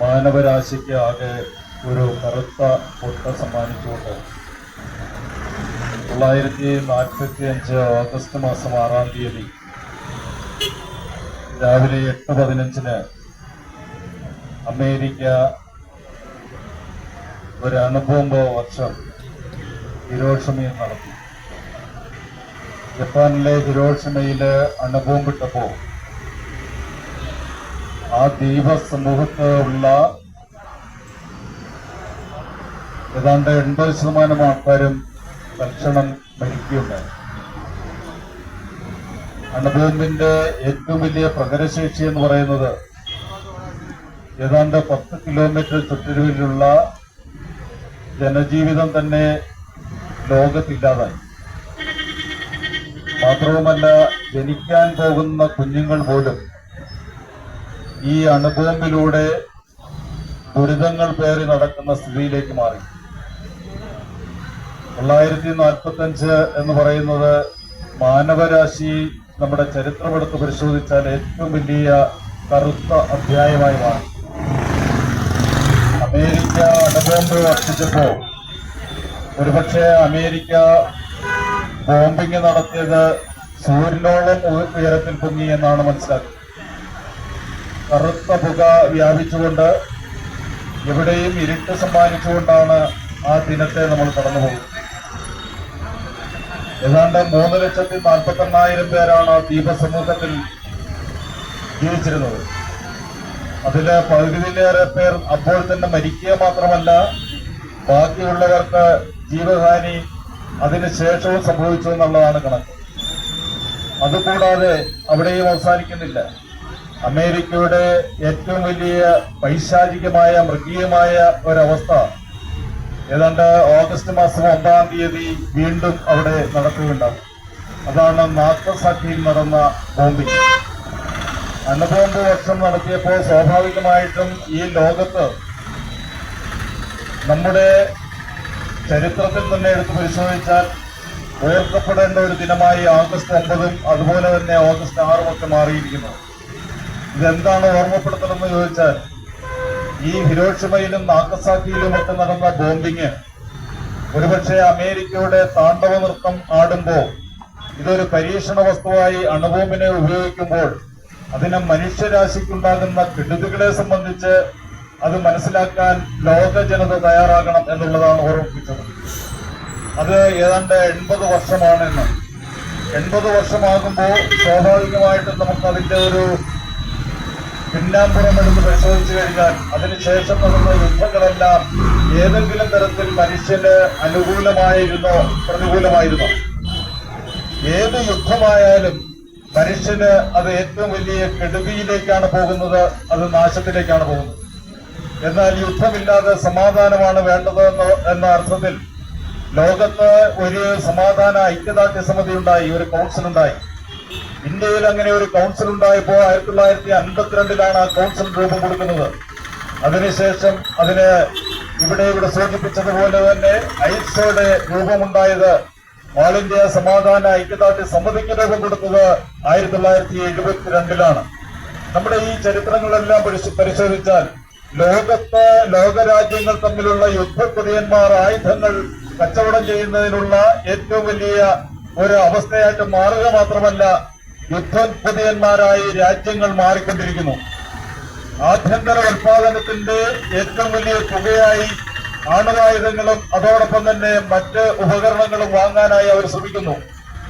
മാനവരാശിക്ക് ആകെ ഒരു കറുത്ത പൊട്ട സമ്മാനിച്ചുകൊണ്ട് തൊള്ളായിരത്തി നാൽപ്പത്തി അഞ്ച് ഓഗസ്റ്റ് മാസം ആറാം തീയതി രാവിലെ എട്ട് പതിനഞ്ചിന് അമേരിക്ക ഒരു അണുബോംബ് വർഷം ഹിരോഷമയിൽ നടത്തി. ജപ്പാനിലെ ഹിരോഷമയിൽ അണുബോംബിട്ടപ്പോ ആ ദ്വീപ സമൂഹത്ത് ഉള്ള ഏതാണ്ട് എൺപത് ശതമാനം ആൾക്കാരും തൽക്ഷണം മരിക്കുകയുണ്ടായി അണുബോംബിന്റെ ഏറ്റവും വലിയ പ്രകരശേഷി എന്ന് പറയുന്നത് ഏതാണ്ട് പത്ത് കിലോമീറ്റർ ചുറ്റളവിലുള്ള ജനജീവിതം തന്നെ ലോകത്തില്ലാതായി. മാത്രവുമല്ല ജനിക്കാൻ പോകുന്ന കുഞ്ഞുങ്ങൾ പോലും ഈ അണുബോംബിലൂടെ ദുരിതങ്ങൾ പേറി നടക്കുന്ന സ്ഥിതിയിലേക്ക് മാറി. തൊള്ളായിരത്തി നാൽപ്പത്തി അഞ്ച് എന്ന് പറയുന്നത് മാനവരാശി നമ്മുടെ ചരിത്രമെടുത്ത് പരിശോധിച്ചാൽ ഏറ്റവും വലിയ കറുത്ത അധ്യായമായി മാറി. അമേരിക്ക അണുബോംബ് വർഷിച്ചപ്പോ ഒരുപക്ഷെ അമേരിക്ക ബോംബിംഗ് നടത്തിയത് സൂര്യനോളം ഉയരത്തിൽ പൊങ്ങി എന്നാണ് മനസ്സിലാക്കുന്നത്. കറുത്ത പുക വ്യാപിച്ചുകൊണ്ട് എവിടെയും ഇരുട്ട് സമ്മാനിച്ചുകൊണ്ടാണ് ആ ദിനത്തെ നമ്മൾ കടന്നു പോകുന്നത്. ഏതാണ്ട് മൂന്ന് ലക്ഷത്തി നാൽപ്പത്തി എണ്ണായിരം പേരാണ് ദ്വീപസമൂഹത്തിൽ ജീവിച്ചിരുന്നത്. അതിൽ പകുതിയിലേറെ പേർ അപ്പോൾ തന്നെ മരിക്കുക മാത്രമല്ല ബാക്കിയുള്ളവർക്ക് ജീവഹാനി അതിനുശേഷവും സംഭവിച്ചു എന്നുള്ളതാണ് കണക്ക്. അതുകൂടാതെ അവിടെയും അവസാനിക്കുന്നില്ല. അമേരിക്കയുടെ ഏറ്റവും വലിയ പൈശാചികമായ മൃഗീയമായ ഒരവസ്ഥ. ഏതാണ്ട് ഓഗസ്റ്റ് മാസം ഒമ്പതാം തീയതി വീണ്ടും അവിടെ നടക്കുകയുണ്ടാകും അതാണ് നാക്കസാക്കിയിൽ നടന്ന ബോംബിംഗ് അണുബോംബ് വർഷം നടത്തിയപ്പോൾ സ്വാഭാവികമായിട്ടും ഈ ലോകത്ത് നമ്മുടെ ചരിത്രത്തിൽ തന്നെ എടുത്ത് പരിശോധിച്ചാൽ ഉയർത്തപ്പെടേണ്ട ഒരു ദിനമായി ഓഗസ്റ്റ് ഒമ്പതും അതുപോലെ തന്നെ ഓഗസ്റ്റ് ആറും ഒക്കെ മാറിയിരിക്കുന്നു. ഇതെന്താണ് ഓർമ്മപ്പെടുത്തണമെന്ന് ചോദിച്ചാൽ ഈ ഹിരോഷിമയിലും നാഗസാക്കിയിലും ഒക്കെ നടന്ന ബോംബിങ് ഒരുപക്ഷെ അമേരിക്കയുടെ താണ്ഡവ നൃത്തം ആടുമ്പോൾ ഇതൊരു പരീക്ഷണ വസ്തുവായി അണുബോംബിനെ ഉപയോഗിക്കുമ്പോൾ അതിനെ മനുഷ്യരാശിക്കുണ്ടാകുന്ന കെടുതികളെ സംബന്ധിച്ച് അത് മനസ്സിലാക്കാൻ ലോക ജനത തയ്യാറാകണം എന്നുള്ളതാണ് ഓർമ്മിപ്പിച്ചത്. അത് ഏതാണ്ട് എൺപത് വർഷമാണെന്ന്. എൺപത് വർഷമാകുമ്പോൾ സ്വാഭാവികമായിട്ടും നമുക്ക് അതിന്റെ ഒരു പിന്നാമ്പുറം എടുത്ത് പരിശോധിച്ചു കഴിഞ്ഞാൽ അതിനുശേഷം നടന്ന യുദ്ധങ്ങളെല്ലാം ഏതെങ്കിലും തരത്തിൽ മനുഷ്യന് അനുകൂലമായിരുന്നോ പ്രതികൂലമായിരുന്നോ? ഏത് യുദ്ധമായാലും മനുഷ്യന് അത് ഏറ്റവും വലിയ കെടുതിയിലേക്കാണ് പോകുന്നത് അത് നാശത്തിലേക്കാണ് പോകുന്നത്. എന്നാൽ യുദ്ധമില്ലാതെ സമാധാനമാണ് വേണ്ടത് എന്ന അർത്ഥത്തിൽ ലോകത്ത് ഒരു സമാധാന ഐക്യദാർഢ്യ സമിതി ഉണ്ടായി ഒരു കൗൺസിൽ ഉണ്ടായി ഇന്ത്യയിൽ അങ്ങനെ ഒരു കൗൺസിൽ ഉണ്ടായപ്പോൾ ആയിരത്തി തൊള്ളായിരത്തി അൻപത്തിരണ്ടിലാണ് ആ കൗൺസിൽ രൂപം കൊടുക്കുന്നത്. അതിനുശേഷം അതിന് ഇവിടെ ഇവിടെ സൂചിപ്പിച്ചതുപോലെ തന്നെ ഐസയുടെ രൂപമുണ്ടായത് ഓൾ ഇന്ത്യ സമാധാന ഐക്യദാർഢ്യ സമിതിക്ക് രൂപം കൊടുത്തത് ആയിരത്തി തൊള്ളായിരത്തി എഴുപത്തിരണ്ടിലാണ് നമ്മുടെ ഈ ചരിത്രങ്ങളെല്ലാം പരിശോ- പരിശോധിച്ചാൽ ലോകത്ത് ലോകരാജ്യങ്ങൾ തമ്മിലുള്ള യുദ്ധക്കുതിയന്മാർ ആയുധങ്ങൾ കച്ചവടം ചെയ്യുന്നതിനുള്ള ഏറ്റവും വലിയ ഒരു അവസ്ഥയായിട്ട് മാറുക മാത്രമല്ല യുദ്ധോത്പതിയന്മാരായി രാജ്യങ്ങൾ മാറിക്കൊണ്ടിരിക്കുന്നു. ആഭ്യന്തര ഉൽപാദനത്തിന്റെ ഏറ്റവും വലിയ തുകയായി ആണവായുധങ്ങളും അതോടൊപ്പം തന്നെ മറ്റ് ഉപകരണങ്ങളും വാങ്ങാനായി അവർ ശ്രമിക്കുന്നു.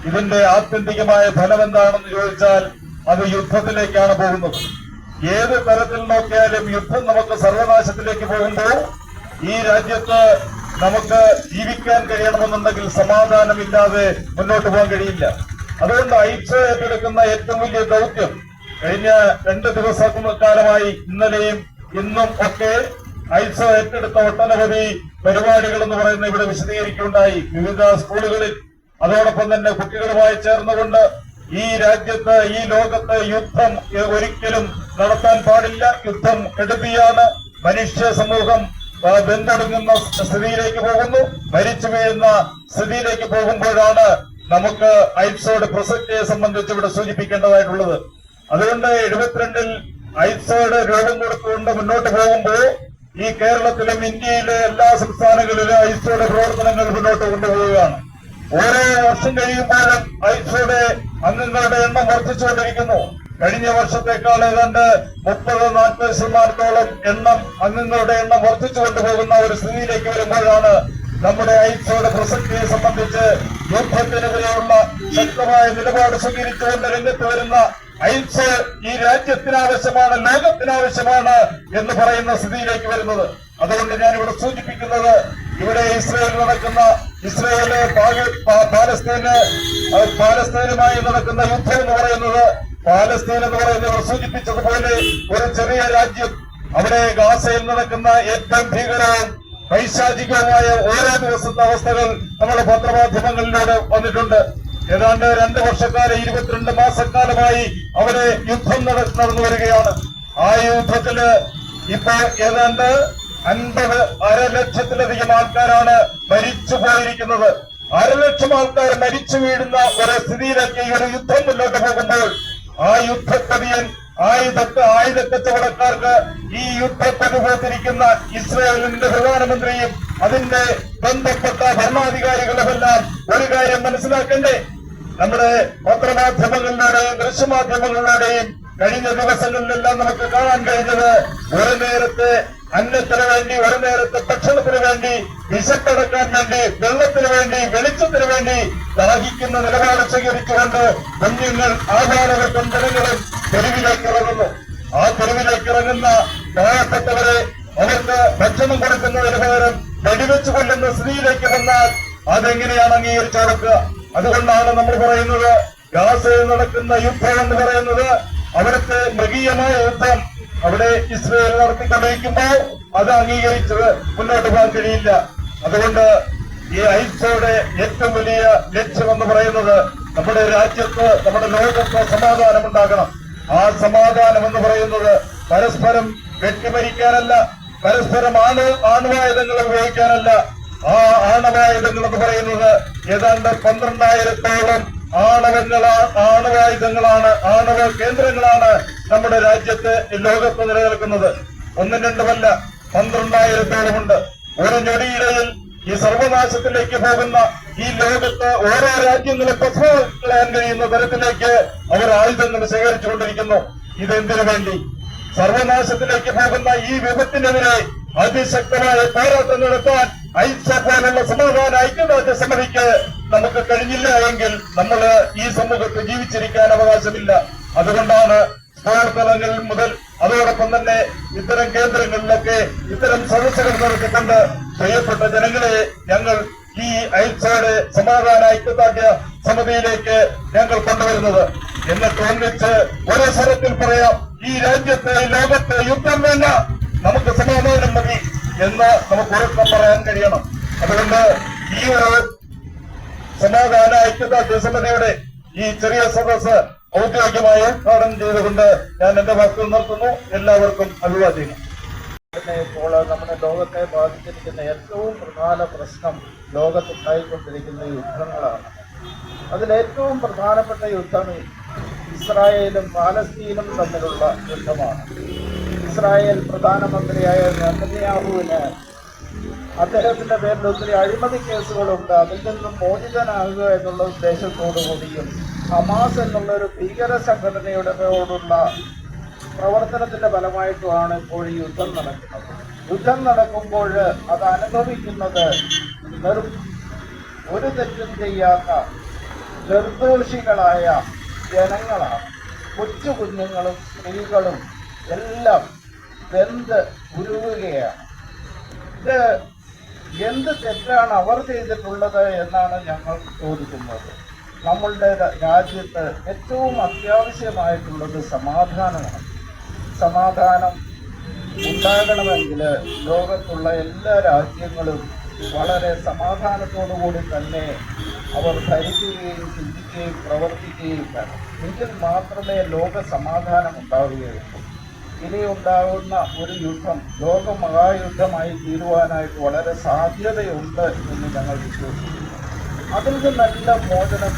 ഇതിന്റെ ആത്യന്തികമായ ഫലം എന്താണെന്ന് ചോദിച്ചാൽ അത് യുദ്ധത്തിലേക്കാണ് പോകുന്നത്. ഏത് തരത്തിൽ നോക്കിയാലും യുദ്ധം നമുക്ക് സർവനാശത്തിലേക്ക് പോകുമ്പോൾ ഈ രാജ്യത്ത് നമുക്ക് ജീവിക്കാൻ കഴിയണമെന്നുണ്ടെങ്കിൽ സമാധാനമില്ലാതെ മുന്നോട്ട് പോകാൻ കഴിയില്ല. അതുകൊണ്ട് ഐച്ച ഏറ്റെടുക്കുന്ന ഏറ്റവും വലിയ ദൗത്യം കഴിഞ്ഞ രണ്ട് ദിവസക്കാലമായി ഇന്നലെയും ഇന്നും ഒക്കെ ഐച്ച ഏറ്റെടുത്ത ഒട്ടനവധി പരിപാടികൾ എന്ന് പറയുന്ന ഇവിടെ വിശദീകരിക്കുകയുണ്ടായി. വിവിധ സ്കൂളുകളിൽ. അതോടൊപ്പം തന്നെ കുട്ടികളുമായി ചേർന്നുകൊണ്ട് ഈ രാജ്യത്ത് ഈ ലോകത്ത് യുദ്ധം ഒരിക്കലും നടത്താൻ പാടില്ല. യുദ്ധം കെടുതിയാണ്. മനുഷ്യ സമൂഹം വെന്തൊടുങ്ങുന്ന സ്ഥിതിയിലേക്ക് പോകുന്നു. മരിച്ചു വീഴുന്ന സ്ഥിതിയിലേക്ക് പോകുമ്പോഴാണ് നമുക്ക് ഐപ്സോയുടെ പ്രസക്തിയെ സംബന്ധിച്ച് ഇവിടെ സൂചിപ്പിക്കേണ്ടതായിട്ടുള്ളത്. അതുകൊണ്ട് എഴുപത്തിരണ്ടിൽ ഐപ്സോയുടെ രൂപം കൊടുത്തുകൊണ്ട് മുന്നോട്ട് പോകുമ്പോൾ ഈ കേരളത്തിലും ഇന്ത്യയിലെ എല്ലാ സംസ്ഥാനങ്ങളിലും ഐസോയുടെ പ്രവർത്തനങ്ങൾ മുന്നോട്ട് കൊണ്ടുപോവുകയാണ്. ഓരോ വർഷം കഴിയുമ്പോഴും ഐസോയുടെ അംഗങ്ങളുടെ എണ്ണം വർദ്ധിച്ചുകൊണ്ടിരിക്കുന്നു. കഴിഞ്ഞ വർഷത്തേക്കാൾ ഏതാണ്ട് മുപ്പത് നാൽപ്പത് ശതമാനത്തോളം എണ്ണം അംഗങ്ങളുടെ എണ്ണം വർദ്ധിച്ചു കൊണ്ടുപോകുന്ന ഒരു സ്ഥിതിയിലേക്ക് വരുമ്പോഴാണ് നമ്മുടെ ഐസോയുടെ പ്രസക്തിയെ സംബന്ധിച്ച് യുദ്ധത്തിനെതിരെയുള്ള ശക്തമായ നിലപാട് സ്വീകരിച്ചുകൊണ്ട് രംഗത്ത് വരുന്ന ഐസ് ഈ രാജ്യത്തിനാവശ്യമാണ് ലോകത്തിനാവശ്യമാണ് എന്ന് പറയുന്ന സ്ഥിതിയിലേക്ക് വരുന്നത്. അതുകൊണ്ട് ഞാൻ ഇവിടെ സൂചിപ്പിക്കുന്നത് ഇവിടെ ഇസ്രയേൽ നടക്കുന്ന ഇസ്രയേൽ പാലസ്തീന് പാലസ്തീനുമായി നടക്കുന്ന യുദ്ധം എന്ന് പറയുന്നത് പാലസ്തീൻ എന്ന് പറയുന്നത് ഇവിടെ സൂചിപ്പിച്ചതുപോലെ ഒരു ചെറിയ രാജ്യം അവിടെ ഗാസയിൽ നടക്കുന്ന ഏറ്റവും ഭീകരവും പൈശാചികവുമായ ഓരോ ദിവസത്തെ അവസ്ഥകൾ നമ്മുടെ പത്രമാധ്യമങ്ങളിലൂടെ വന്നിട്ടുണ്ട്. ഏതാണ്ട് രണ്ട് വർഷക്കാലം ഇരുപത്തിരണ്ട് മാസക്കാലമായി അവിടെ യുദ്ധം നടന്നു വരികയാണ്. ആ യുദ്ധത്തിൽ ഇപ്പൊ ഏതാണ്ട് അൻപത് അരലക്ഷത്തിലധികം ആൾക്കാരാണ് മരിച്ചു പോയിരിക്കുന്നത്. അരലക്ഷം ആൾക്കാർ മരിച്ചു വീഴുന്ന ഒരു സ്ഥിതിയിലേക്ക് ഈ ഒരു യുദ്ധം മുന്നോട്ട് പോകുമ്പോൾ ആ യുദ്ധക്കതിയൻ ആയുധത്തെ ആയുധ കച്ചവടക്കാർക്ക് ഈ യുദ്ധത്തിനുപോത്തിരിക്കുന്ന ഇസ്രായേലിന്റെ പ്രധാനമന്ത്രിയും അതിന്റെ ബന്ധപ്പെട്ട ഭരണാധികാരികളുമെല്ലാം ഒരു കാര്യം മനസ്സിലാക്കണ്ടേ? നമ്മുടെ പത്രമാധ്യമങ്ങളിലൂടെയും ദൃശ്യമാധ്യമങ്ങളിലൂടെയും കഴിഞ്ഞ ദിവസങ്ങളിലെല്ലാം നമുക്ക് കാണാൻ കഴിഞ്ഞത് ഒരു നേരത്തെ അന്നത്തിന് വേണ്ടി ഒരു നേരത്തെ ഭക്ഷണത്തിന് വേണ്ടി വിശക്കടക്കാൻ വേണ്ടി വെള്ളത്തിന് വേണ്ടി വെളിച്ചത്തിന് വേണ്ടി ദാഹിക്കുന്ന നിലപാട് സ്വീകരിച്ചുകൊണ്ട് കുഞ്ഞുങ്ങൾ ആചാരകർക്കും ജനങ്ങളും തെരുവിലേക്ക് ഇറങ്ങുന്നു ആ തെരുവിലേക്ക് ഇറങ്ങുന്ന പാവപ്പെട്ടവരെ അവർക്ക് ഭക്ഷണം കൊടുക്കുന്നതിന് പകരം വെടിവെച്ച് കൊല്ലുന്ന സ്ത്രീയിലേക്ക് വന്നാൽ അതെങ്ങനെയാണ് അംഗീകരിച്ചു കൊടുക്കുക അതുകൊണ്ടാണ് നമ്മൾ പറയുന്നത് ഗാസയിൽ നടക്കുന്ന യുദ്ധം എന്ന് പറയുന്നത് അവിടുത്തെ മൃഗീയമായ യുദ്ധം. അവിടെ ഇസ്രയേൽ നടത്തി നടത്തിക്കൊണ്ടിരിക്കുമ്പോൾ അത് അംഗീകരിച്ചത് മുന്നോട്ട് പോകാൻ കഴിയില്ല. അതുകൊണ്ട് ഈ അഹിംസയുടെ ഏറ്റവും വലിയ ലക്ഷ്യം എന്ന് പറയുന്നത് നമ്മുടെ രാജ്യത്ത് നമ്മുടെ ലോകത്ത് സമാധാനം ഉണ്ടാകണം ആ സമാധാനം എന്ന് പറയുന്നത് പരസ്പരം വെട്ടിമരിക്കാനല്ല പരസ്പരം ആണ് ആണവായുധങ്ങൾ ഉപയോഗിക്കാനല്ല. ആ ആണവായുധങ്ങൾ എന്ന് പറയുന്നത് ഏതാണ്ട് പന്ത്രണ്ടായിരത്തോളം ആണവങ്ങളാ ആണവായുധങ്ങളാണ് ആണവ കേന്ദ്രങ്ങളാണ് നമ്മുടെ രാജ്യത്ത് ലോകത്ത് നിലനിൽക്കുന്നത്. ഒന്നും രണ്ടുമല്ല പന്ത്രണ്ടായിരത്തോളമുണ്ട് ഒരു ഞൊടിയിടയിൽ ഈ സർവനാശത്തിലേക്ക് പോകുന്ന ഈ ലോകത്ത് ഓരോ രാജ്യങ്ങളെ പ്രസവം കഴിയുന്ന തരത്തിലേക്ക് അവർ ആയുധങ്ങൾ ശേഖരിച്ചുകൊണ്ടിരിക്കുന്നു. ഇതെന്തിനു വേണ്ടി? സർവനാശത്തിലേക്ക് പോകുന്ന ഈ വിപത്തിനെതിരെ അതിശക്തമായ പോരാട്ടം നടത്താൻ ഐസ പോലുള്ള സമാധാന ഐക്യദാർഢ്യ സമിതിക്ക് നമുക്ക് കഴിഞ്ഞില്ല എങ്കിൽ നമ്മൾ ഈ സമൂഹത്ത് ജീവിച്ചിരിക്കാൻ അവകാശമില്ല. അതുകൊണ്ടാണ് സ്കൂൾ മുതൽ അതോടൊപ്പം തന്നെ ഇത്തരം കേന്ദ്രങ്ങളിലൊക്കെ ഇത്തരം സദസ്സുകൾ നടത്തിക്കൊണ്ട് പ്രിയപ്പെട്ട ജനങ്ങളെ ഞങ്ങൾ ഈ അയൽച്ചയുടെ സമാധാന ഐക്യദാർഢ്യ സമിതിയിലേക്ക് ഞങ്ങൾ കൊണ്ടുവരുന്നത്. എന്നിട്ട് ഒന്നിച്ച് ഒരേ സ്വരത്തിൽ പറയാം ഈ രാജ്യത്തെ ലോകത്ത് യുദ്ധം വേണ്ട നമുക്ക് സമാധാനം മതി എന്ന് നമുക്ക് ഉറക്കം പറയാൻ കഴിയണം. അതുകൊണ്ട് ഈ ഒരു സമാധാന ഐക്യത സമിതിയുടെ ഈ ചെറിയ സദസ് ഔദ്യോഗികമായി ഉദ്ഘാടനം ചെയ്തുകൊണ്ട് ഞാൻ എന്റെ വാക്കുകൾ നിർത്തുന്നു. എല്ലാവർക്കും പിന്നെ ഇപ്പോൾ നമ്മുടെ ലോകത്തെ ബാധിച്ചിരിക്കുന്ന ഏറ്റവും പ്രധാന പ്രശ്നം ലോകത്തുണ്ടായിക്കൊണ്ടിരിക്കുന്ന യുദ്ധങ്ങളാണ്. അതിലേറ്റവും പ്രധാനപ്പെട്ട യുദ്ധം ഇസ്രായേലും പാലസ്തീനും തമ്മിലുള്ള യുദ്ധമാണ്. ഇസ്രായേൽ പ്രധാനമന്ത്രിയായ നെതന്യാഹുവിന് അദ്ദേഹത്തിന്റെ പേരിൽ ഒത്തിരി അഴിമതി കേസുകളുണ്ട്. അതിൽ നിന്നും മോചിതനാകുക എന്നുള്ള ഉദ്ദേശത്തോടു കൂടിയും ഹമാസ് എന്നുള്ള ഒരു ഭീകര സംഘടനയോടുള്ള പ്രവർത്തനത്തിന്റെ ഫലമായിട്ടുമാണ് ഇപ്പോൾ ഈ യുദ്ധം നടക്കുന്നത്. യുദ്ധം നടക്കുമ്പോൾ അത് അനുഭവിക്കുന്നത് ഒരു തെറ്റും ചെയ്യാത്ത നിർദോഷികളായ ജനങ്ങളാണ്. കൊച്ചു കുഞ്ഞുങ്ങളും സ്ത്രീകളും എല്ലാം വെന്ത് ഉരുകുകയാണ് ഇത് എന്ത് തെറ്റാണ് അവർ ചെയ്തിട്ടുള്ളത് എന്നാണ് ഞങ്ങൾ ചോദിക്കുന്നത്. നമ്മളുടെ രാജ്യത്ത് ഏറ്റവും അത്യാവശ്യമായിട്ടുള്ളത് സമാധാനമാണ്. സമാധാനം ഉണ്ടാകണമെങ്കിൽ ലോകത്തുള്ള എല്ലാ രാജ്യങ്ങളും വളരെ സമാധാനത്തോടു കൂടി തന്നെ അവർ ധരിക്കുകയും ചിന്തിക്കുകയും പ്രവർത്തിക്കുകയും വേണം. എങ്കിൽ മാത്രമേ ലോക സമാധാനം ഉണ്ടാവുകയുള്ളൂ. ഇനി ഉണ്ടാകുന്ന ഒരു യുദ്ധം ലോക മഹായുദ്ധമായി തീരുവാനായിട്ട് വളരെ സാധ്യതയുണ്ട് എന്ന് ഞങ്ങൾ വിശ്വസിക്കുന്നു. അതിൽ നിന്നെല്ലാം മോചനം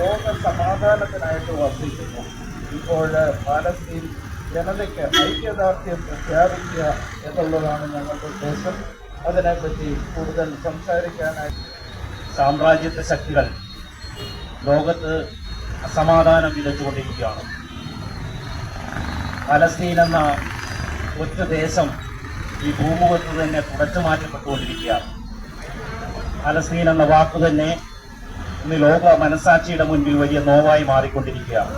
ലോക സമാധാനത്തിനായിട്ട് വർദ്ധിക്കുന്നു ഇപ്പോൾ പാലസ്തീൻ ജനതയ്ക്ക് ഐക്യദാർഢ്യം പ്രഖ്യാപിക്കുക എന്നുള്ളതാണ് ഞങ്ങളുടെ ഉദ്ദേശം. അതിനെപ്പറ്റി കൂടുതൽ സംസാരിക്കാനായി. സാമ്രാജ്യത്തെ ശക്തികൾ ലോകത്ത് അസമാധാനം വിതച്ചുകൊണ്ടിരിക്കുകയാണ്. പലസ്തീൻ എന്ന ഒറ്റ ദേശം ഈ ഭൂമുഖത്ത് തന്നെ തുടച്ചു മാറ്റപ്പെട്ടുകൊണ്ടിരിക്കുകയാണ്. പലസ്തീൻ എന്ന വാക്ക് തന്നെ ഇന്ന് ലോക മനസാക്ഷിയുടെ മുൻപിൽ വലിയ നോവായി മാറിക്കൊണ്ടിരിക്കുകയാണ്.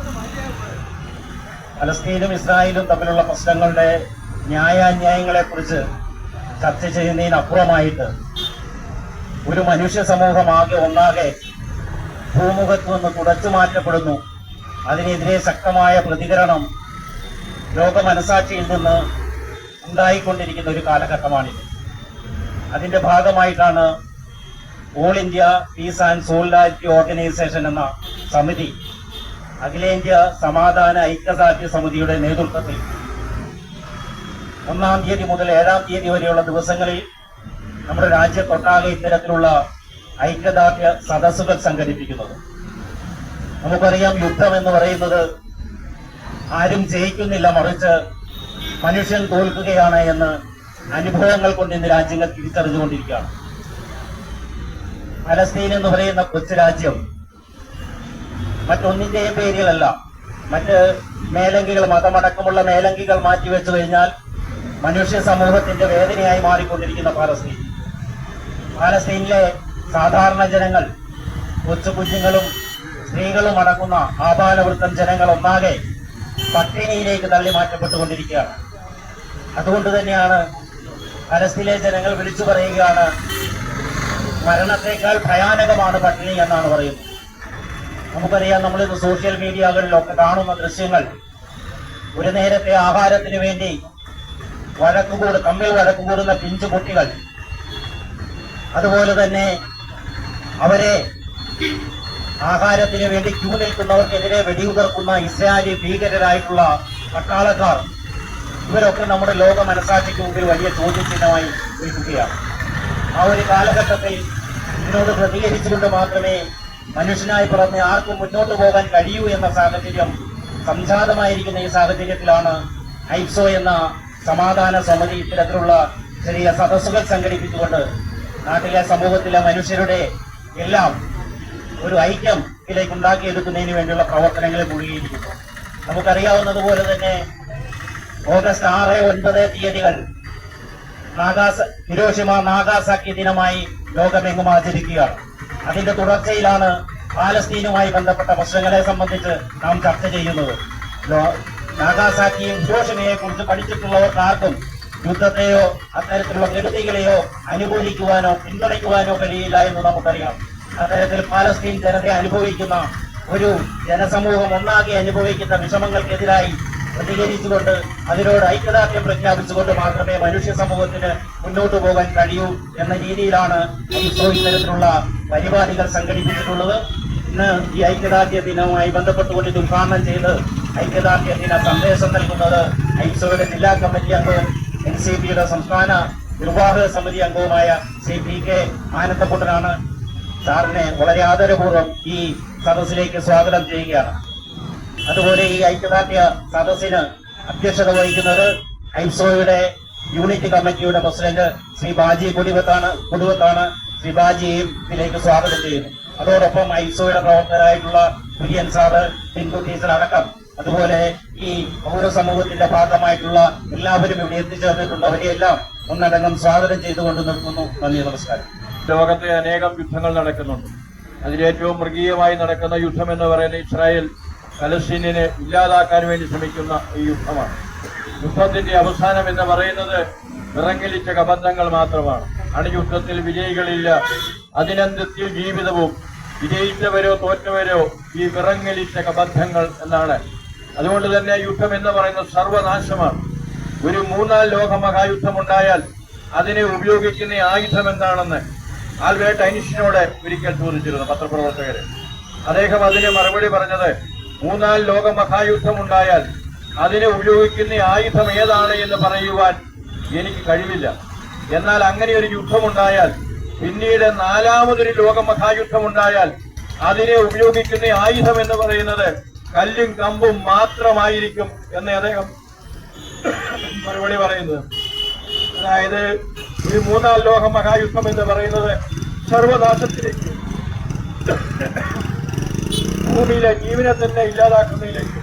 പലസ്തീനും ഇസ്രായേലും തമ്മിലുള്ള പ്രശ്നങ്ങളുടെ ന്യായാന്യായങ്ങളെക്കുറിച്ച് ചർച്ച ചെയ്യുന്നതിനപ്പുറമായിട്ട് ഒരു മനുഷ്യ സമൂഹമാകെ ഒന്നാകെ ഭൂമുഖത്ത് നിന്ന് തുടച്ചു മാറ്റപ്പെടുന്നു. അതിനെതിരെ ശക്തമായ പ്രതികരണം ലോക മനസാക്ഷിയിൽ നിന്ന് ഉണ്ടായിക്കൊണ്ടിരിക്കുന്ന ഒരു കാലഘട്ടമാണിത്. അതിന്റെ ഭാഗമായിട്ടാണ് all India peace and solidarity organisation എന്ന സമിതി അഖിലേന്ത്യാ സമാധാന ഐക്യദാർഢ്യ സമിതിയുടെ നേതൃത്വത്തിൽ ഒന്നാം തീയതി മുതൽ ഏഴാം തീയതി വരെയുള്ള ദിവസങ്ങളിൽ നമ്മുടെ രാജ്യത്തൊട്ടാകെ ഇത്തരത്തിലുള്ള ഐക്യദാർഢ്യ സദസ്സുകൾ സംഘടിപ്പിക്കുന്നത്. നമുക്കറിയാം യുദ്ധം എന്ന് പറയുന്നത് ആരും ജയിക്കുന്നില്ല മറിച്ച് മനുഷ്യൻ തോൽക്കുകയാണ് എന്ന് അനുഭവങ്ങൾ കൊണ്ട് ഇന്ന് രാജ്യങ്ങൾ തിരിച്ചറിഞ്ഞുകൊണ്ടിരിക്കുകയാണ്. പലസ്തീൻ എന്ന് പറയുന്ന കൊച്ചു രാജ്യം മറ്റൊന്നിന്റെയും പേരുകളല്ല മറ്റ് മേലങ്കികൾ മതമടക്കമുള്ള മേലങ്കികൾ മാറ്റിവെച്ചു കഴിഞ്ഞാൽ മനുഷ്യ സമൂഹത്തിന്റെ വേദനയായി മാറിക്കൊണ്ടിരിക്കുന്ന പാലസ്തീൻ പാലസ്തീനിലെ സാധാരണ ജനങ്ങൾ കൊച്ചു കുഞ്ഞുങ്ങളും സ്ത്രീകളും അടങ്ങുന്ന ആപാലവൃത്തം ജനങ്ങൾ ഒന്നാകെ പട്ടിണിയിലേക്ക് തള്ളി മാറ്റപ്പെട്ടുകൊണ്ടിരിക്കുകയാണ്. അതുകൊണ്ട് തന്നെയാണ് പലസ്തീനിലെ ജനങ്ങൾ വിളിച്ചു പറയുകയാണ് മരണത്തെക്കാൾ ഭയാനകമാണ് പട്ടിണി എന്നാണ് പറയുന്നത്. നമുക്കറിയാം നമ്മളിന്ന് സോഷ്യൽ മീഡിയകളിലൊക്കെ കാണുന്ന ദൃശ്യങ്ങൾ ഒരു നേരത്തെ ആഹാരത്തിന് വേണ്ടി വഴക്കുകൂട് തമ്മിൽ വഴക്കുകൂടുന്ന പിഞ്ചു കുട്ടികൾ അതുപോലെ തന്നെ അവരെ ആഹാരത്തിന് വേണ്ടി ക്യൂ നിൽക്കുന്നവർക്കെതിരെ വെടിയുതിർക്കുന്ന ഇസ്രായേലി ഭീകരരായിട്ടുള്ള പട്ടാളക്കാർ. ഇവരൊക്കെ നമ്മുടെ ലോക മനസാക്ഷിക്ക് മുമ്പിൽ വലിയ ചോദ്യചിഹ്നമായി നിൽക്കുകയാണ്. ആ ഒരു കാലഘട്ടത്തിൽ ഇതിനോട് പ്രതികരിച്ചുകൊണ്ട് മാത്രമേ മനുഷ്യനായി പിറന്ന് ആർക്കും മുന്നോട്ട് പോകാൻ കഴിയൂ എന്ന സാഹചര്യം സംജാതമായിരിക്കുന്ന ഈ സാഹചര്യത്തിലാണ് ഐപ്സോ എന്ന സമാധാന സമിതി ഇത്തരത്തിലുള്ള ചെറിയ സദസ്സുകൾ സംഘടിപ്പിച്ചുകൊണ്ട് നാട്ടിലെ സമൂഹത്തിലെ മനുഷ്യരുടെ എല്ലാം ഒരു ഐക്യം ഇതിലേക്ക് ഉണ്ടാക്കിയെടുക്കുന്നതിന് വേണ്ടിയുള്ള പ്രവർത്തനങ്ങളിൽ മുഴുകിയിരിക്കുന്നു. നമുക്കറിയാവുന്നതുപോലെ തന്നെ ഓഗസ്റ്റ് ആറ് ഒൻപത് തീയതികൾ നാഗാസ ഹിരോഷിമ നാഗാസാക്കി ദിനമായി ലോകമെങ്ങും ആചരിക്കുകയാണ് അതിന്റെ തുടർച്ചയിലാണ് പാലസ്തീനുമായി ബന്ധപ്പെട്ട പ്രശ്നങ്ങളെ സംബന്ധിച്ച് നാം ചർച്ച ചെയ്യുന്നത്. നാഗാസാക്കിയും ഹിരോഷിമയെ കുറിച്ച് പഠിച്ചിട്ടുള്ളവർക്ക് ആർക്കും യുദ്ധത്തെയോ അത്തരത്തിലുള്ള കെടുതികളെയോ അനുകൂലിക്കുവാനോ പിന്തുണയ്ക്കുവാനോ കഴിയില്ല എന്ന് നമുക്കറിയാം. അത്തരത്തിൽ പാലസ്തീൻ ജനത അനുഭവിക്കുന്ന ഒരു ജനസമൂഹം ഒന്നാകെ അനുഭവിക്കുന്ന വിഷമങ്ങൾക്കെതിരായി പ്രതികരിച്ചുകൊണ്ട് അതിനോട് ഐക്യദാർഢ്യം പ്രഖ്യാപിച്ചുകൊണ്ട് മാത്രമേ മനുഷ്യ സമൂഹത്തിന് മുന്നോട്ട് പോകാൻ കഴിയൂ എന്ന രീതിയിലാണ് ഇത്തരത്തിലുള്ള പരിപാടികൾ സംഘടിപ്പിച്ചിട്ടുള്ളത്. ഇന്ന് ഈ ഐക്യദാർഢ്യ ദിനവുമായി ബന്ധപ്പെട്ടുകൊണ്ട് ഇത് ഉദ്ഘാടനം ചെയ്ത് ഐക്യദാർഢ്യ ദിന സന്ദേശം നൽകുന്നത് ഐസോയുടെ ജില്ലാ കമ്മിറ്റി അംഗവും എൻ സി പിയുടെ സംസ്ഥാന നിർവാഹക സമിതി അംഗവുമായ ശ്രീ പി കെ ആനന്ദക്കുട്ടനാണ്. സാറിനെ വളരെ ആദരപൂർവം ഈ സദസ്സിലേക്ക് സ്വാഗതം ചെയ്യുകയാണ്. അതുപോലെ ഈ ഐക്യദാർഢ്യ സദസ്സിന് അധ്യക്ഷത വഹിക്കുന്നത് ഐസോയുടെ യൂണിറ്റ് കമ്മിറ്റിയുടെ പ്രസിഡന്റ് ശ്രീ ബാജി കുടിവത്താണ് കുടുവത്താണ് ശ്രീ ബാജിയെയും ഇതിലേക്ക് സ്വാഗതം ചെയ്യുന്നു. അതോടൊപ്പം ഐസോയുടെ പ്രവർത്തകരായിട്ടുള്ള കുര്യൻ സാറ് ടിൻകു ടീച്ചർ അടക്കം അതുപോലെ ഈ പൗരസമൂഹത്തിന്റെ ഭാഗമായിട്ടുള്ള എല്ലാവരും ഇവിടെ എത്തിച്ചേർന്നിട്ടുണ്ട്. അവരെയെല്ലാം ഒന്നടങ്കം സ്വാഗതം ചെയ്തുകൊണ്ട് നിർത്തുന്നു. നന്ദി നമസ്കാരം. ലോകത്തെ അനേകം യുദ്ധങ്ങൾ നടക്കുന്നുണ്ട്. അതിലേറ്റവും മൃഗീയമായി നടക്കുന്ന യുദ്ധം എന്ന് പറയുന്ന ഇസ്രായേൽ പലസ്തീനിനെ ഇല്ലാതാക്കാൻ വേണ്ടി ശ്രമിക്കുന്ന ഈ യുദ്ധമാണ്. യുദ്ധത്തിന്റെ അവസാനം എന്ന് പറയുന്നത് വിറങ്ങലിച്ച കബന്ധങ്ങൾ മാത്രമാണ്. അണുയുദ്ധത്തിൽ വിജയികളില്ല. അതിനന്ത്യത്തിൽ ജീവിതവും വിജയിച്ചവരോ തോറ്റവരോ ഈ വിറങ്ങലിച്ച കബന്ധങ്ങൾ എന്നാണ്. അതുകൊണ്ട് തന്നെ യുദ്ധം എന്ന് പറയുന്നത് സർവനാശമാണ്. ഒരു മൂന്നാം ലോക മഹായുദ്ധം ഉണ്ടായാൽ അതിനെ ഉപയോഗിക്കുന്ന ആയുധം എന്താണെന്ന് ആൽബർട്ട് ഐൻസ്റ്റീനോട് ഒരിക്കൽ ചോദിച്ചിരുന്നു പത്രപ്രവർത്തകര് അദ്ദേഹം അതിന് മറുപടി പറഞ്ഞത് മൂന്നാം ലോക മഹായുദ്ധം ഉണ്ടായാൽ അതിനെ ഉപയോഗിക്കുന്ന ആയുധം ഏതാണ് എന്ന് പറയുവാൻ എനിക്ക് കഴിവില്ല. എന്നാൽ അങ്ങനെ ഒരു യുദ്ധമുണ്ടായാൽ പിന്നീട് നാലാമതൊരു ലോക മഹായുദ്ധം ഉണ്ടായാൽ അതിനെ ഉപയോഗിക്കുന്ന ആയുധം എന്ന് പറയുന്നത് കല്ലും കമ്പും മാത്രമായിരിക്കും എന്ന് അദ്ദേഹം മറുപടി പറയുന്നത്. അതായത് ഈ മൂന്നാം ലോക മഹായുദ്ധം എന്ന് പറയുന്നത് സർവനാശത്തിലേക്ക് ഭൂമിയിലെ ജീവനെ തന്നെ ഇല്ലാതാക്കുന്നതിലേക്ക്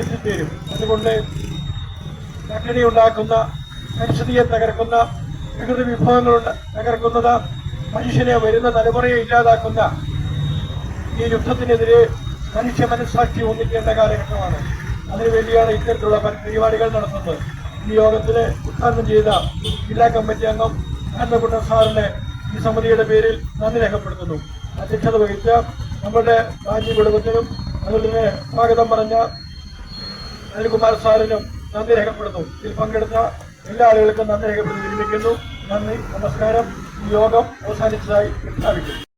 എത്തിച്ചേരും. അതുകൊണ്ട് തകരി ഉണ്ടാക്കുന്ന പരിസ്ഥിതിയെ തകർക്കുന്ന പ്രകൃതി വിഭവങ്ങൾ ഉണ്ട- തകർക്കുന്നത് മനുഷ്യനെ വരുന്ന തലമുറയെ ഇല്ലാതാക്കുന്ന ഈ യുദ്ധത്തിനെതിരെ മനുഷ്യ മനസ്സാക്ഷി ഒന്നിക്കേണ്ട കാലഘട്ടമാണ്. അതിനുവേണ്ടിയാണ് ഇത്തരത്തിലുള്ള പരി- പരിപാടികൾ നടത്തുന്നത്. ഈ യോഗത്തിന് ഉദ്ഘാടനം ചെയ്ത ജില്ലാ കമ്മിറ്റി അംഗം അന്നപ്പെട്ട സാറിനെ ഈ സമിതിയുടെ പേരിൽ നന്ദി രേഖപ്പെടുത്തുന്നു. അധ്യക്ഷത വഹിച്ച നമ്മുടെ രാജ്യ കുടുംബത്തിനും അതുപോലെ തന്നെ സ്വാഗതം പറഞ്ഞ അനിൽകുമാർ സാറിനും നന്ദി രേഖപ്പെടുന്നു ഇതിൽ പങ്കെടുത്ത എല്ലാ ആളുകൾക്കും നന്ദി രേഖപ്പെടുത്തി വിരമിക്കുന്നു. നന്ദി നമസ്കാരം. യോഗം അവസാനിച്ചതായി പ്രഖ്യാപിക്കുന്നു.